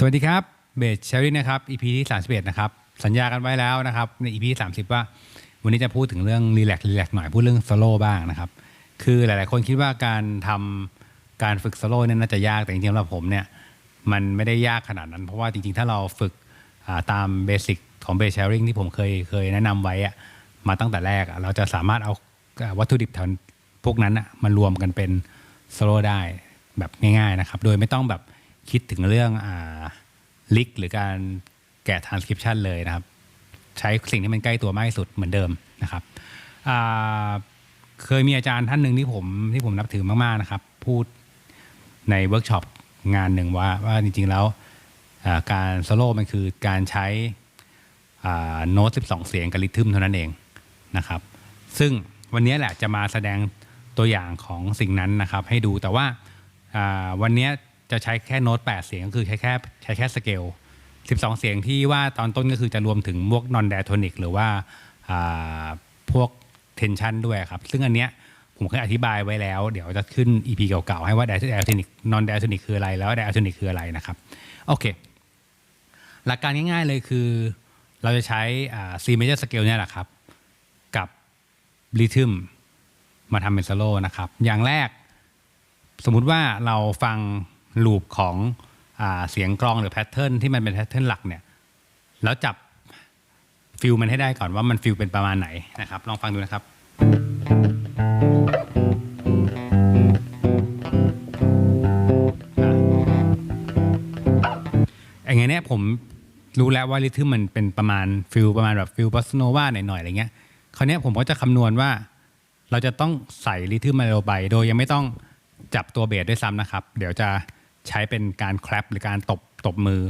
สวัสดีครับเบสเชอรี่นะครับ EP ที่31นะครับสัญญากันไว้แล้วนะครับใน EP ที่30 ว่า วันนี้จะพูดถึงเรื่องรีแลกซ์รีแลกซ์หน่อยพูดเรื่องโซโล่บ้างนะครับคือหลาย ๆ คนคิดว่าการทำการฝึกโซโล่เนี่ยน่าจะยากแต่จริงๆสำหรับผมเนี่ยมันไม่ได้ยากขนาดนั้น เพราะว่าจริง ๆ ถ้าเราฝึกตามเบสิกของเบสเชอริงที่ผมเคยเคยแนะนำไว้อะมาตั้งแต่แรกเราจะสามารถเอาวัตถุดิบแถวพวกนั้นมารวมกันเป็นโซโล่ได้แบบง่าย ๆ นะครับ โดยไม่ต้องแบบ คิดถึงเรื่องอ่าลิกหรือการแกะ transcription เลยนะครับ ใช้สิ่งที่มันใกล้ตัวมากที่สุดเหมือนเดิมนะครับเคยมีอาจารย์ท่านหนึ่งที่ผมที่ผมนับถือมากๆนะครับ พูดในเวิร์กช็อปงานหนึ่งว่าว่าจริงๆแล้วการโซโล่มันคือการใช้อ่าโน้ต 12 เสียงกับริทึมเท่านั้นเองนะครับ ซึ่งวันนี้แหละจะมาแสดงตัวอย่างของสิ่งนั้นนะครับให้ดูแต่ว่าวันนี้ จะใช้แค่โน้ต8 เสียงก็คือใช้แค่ใช้แค่สเกล12 เสียงที่ว่าตอนต้นก็คือจะรวมถึงพวกนอนไดอโทนิกหรือว่าพวกเทนชันด้วยครับ ซึ่งอันเนี้ยผมเคยอธิบายไว้แล้ว เดี๋ยวจะขึ้น EP เก่าๆ ให้ว่าไดอะโทนิกนอนไดอะโทนิกคืออะไรแล้วไดอะโทนิกคืออะไรนะครับ โอเค หลักการง่ายๆเลยคือ เราจะใช้ C major scale เนี่ยแหละครับ กับริทึมมาทำเป็นโซโล่นะครับ อย่างแรก สมมุติว่าเราฟัง ลูปของอเสียงกลองหรือแพทเทิร์นที่มันเป็นแพทเทิร์นหลักเนี่ยแล้วจับฟิลมันให้ได้ก่อนว่ามันฟิลเป็นประมาณไหนนะครับ ลองฟังดูนะครับ อย่างเงี้ยผมรู้แล้วว่าริทึมมันเป็นประมาณฟิลประมาณแบบฟิลบอสโนวาหน่อยๆอะไรเงี้ยคราวเนี้ยผมก็จะคำนวณว่าเราจะต้องใส่ริทึมมาเร็วไปโดยยังไม่ต้องจับตัวเบสด้วยซ้ำนะครับ เดี๋ยวจะ ใช้เป็นการแคลปหรือการตบตบมือ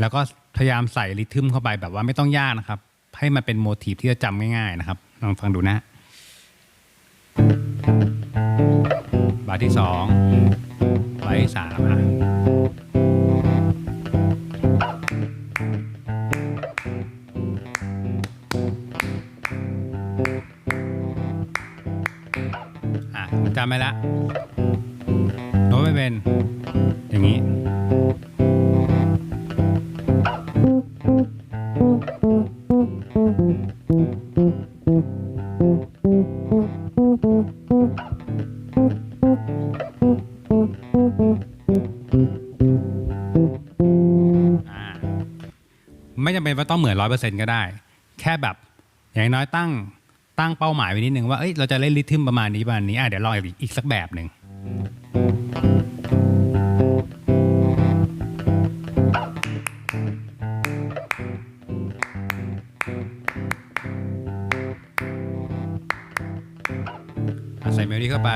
แล้วก็พยายามใส่ริทึมเข้าไปแบบว่าไม่ต้องยากนะครับ ให้มันเป็นโมทีฟที่จะจำง่ายๆนะครับลองฟังดูนะ บาร์ที่สองบาร์ที่สามอะจำไม่ละ ไม่เป็น อย่างนี้ ไม่จำเป็นว่าต้องเหมือนร้อยเปอร์เซ็นต์ก็ได้ แค่แบบอย่างน้อยตั้งตั้งเป้าหมายไว้นิดนึงว่า เอ้ย เราจะเล่นริทึมประมาณนี้ประมาณนี้ อะ เดี๋ยวลองอีกอีกสักแบบหนึ่ง ส่เมโลดี้เข้าไป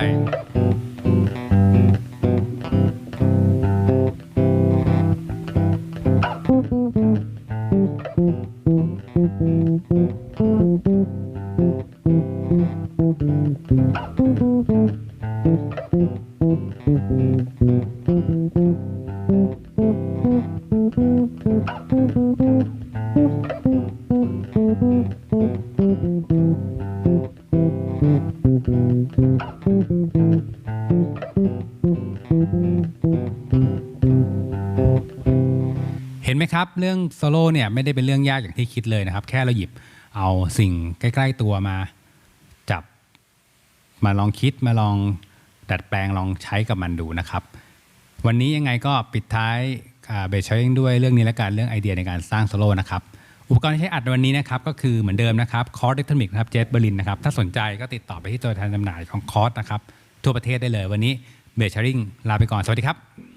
เห็นไหมครับ เรื่องโซโล่เนี่ยไม่ได้เป็นเรื่องยากอย่างที่คิดเลยนะครับ แค่เราหยิบเอาสิ่งใกล้ ๆตัวมาจับ มาลองคิดมาลองดัดแปลงลองใช้กับมันดูนะครับ วันนี้ยังไงก็ปิดท้ายเบสเชอริงด้วยเรื่องนี้และกันเรื่องไอเดียในการสร้างโซโล่นะครับอุปกรณ์ที่ใช้อัดวันนี้นะครับก็คือเหมือนเดิมนะครับคอร์สเดทมิกนะครับเจสเบอร์ลินนะครับถ้าสนใจก็ติดต่อไปที่ตัวแทนจำหน่ายของคอร์สนะครับทั่วประเทศได้เลยวันนี้ เบสชาริงลาไปก่อน สวัสดีครับ